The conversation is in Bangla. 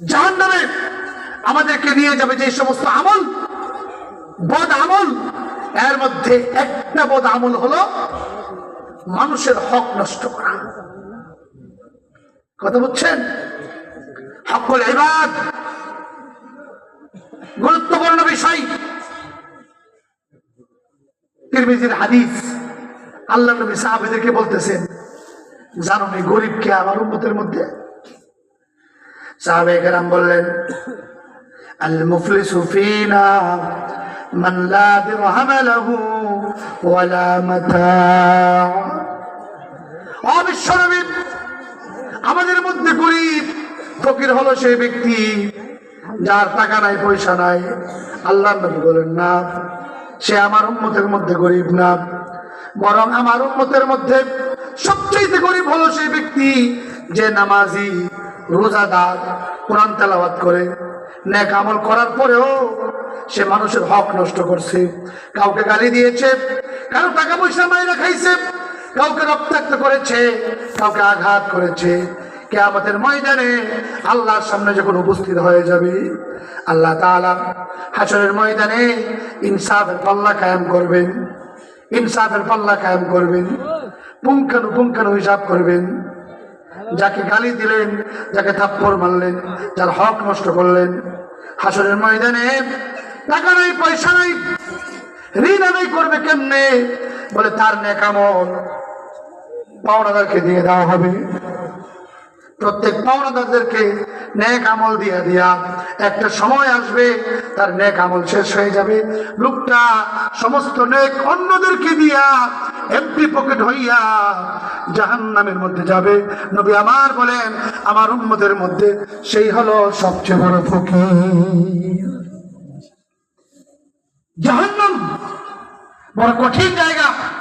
জাহান নামে আমাদেরকে নিয়ে যাবে যে সমস্ত আমল। বদ আমল। এর মধ্যে একটা বদ আমল হলো মানুষের হক নষ্ট করা। কথা বুঝছেন? হকল এবার গুরুত্বপূর্ণ বিষয়। তিরমিজির হাদিস। আল্লাহ নবী সাহাবেদেরকে বলতেছেন, জানো নি, গরিবকে আমার উম্মতের মধ্যে সাহাবে কেরাম বললেন আল মুফলিসু ফিনা লা দিরহাম লাহু ওয়ালা মাতা। অবিশ্বনবী আমাদের মধ্যে গরিব, ফকির হলো সেই ব্যক্তি যার টাকা নাই, পয়সা নাই। আল্লাহ নবী বলেন, না, সে আমার উন্মতের মধ্যে গরিব না। বরং আমার উন্মতের মধ্যে সবচেয়ে গরিব হলো সেই ব্যক্তি যে নামাজি রোজাদার কোরআন তেলাওয়াত করে, নেক আমল করার পরেও সে মানুষের হক নষ্ট করছে। কাউকে গালি দিয়েছে, কারও টাকা পয়সা মাইরা খাইছে, কাউকে রক্তাক্ত করেছে, কাউকে আঘাত করেছে। কে আমাদের ময়দানে আল্লাহর সামনে যখন উপস্থিত হয়ে যাবে, আল্লাহ তাআলা হাসরের ময়দানে ইনসাফের পাল্লা কায়েম করবেন, ইনসাফের পাল্লা কায়েম করবেন পুঙ্খানু পুঙ্খানু হিসাব করবেন। যাকে গালি দিলেন, যাকে থাপ্পড় মারলেন, যার হক নষ্ট করলেন। হাসরের ময়দানে টাকা নাই, পয়সা নাই, ঋণ আদায় করবে কেমনে? বলে, তার নেকামল পাওনাদারকে দিয়ে দেওয়া হবে। প্রত্যেক পাওনাদারদেরকে ন্যাক আমল দিয়া দিয়া। একটা সময় আসবে, তার নেক আমল শেষ হয়ে যাবে। লোকটা সমস্ত নেক অন্যদেরকে দিয়া এমপি মধ্যে যাবে। নবী আমার বলেন, আমার উম্মদের মধ্যে সেই হলো সবচেয়ে বড় ফকির। জাহান্নাম বড় কঠিন জায়গা।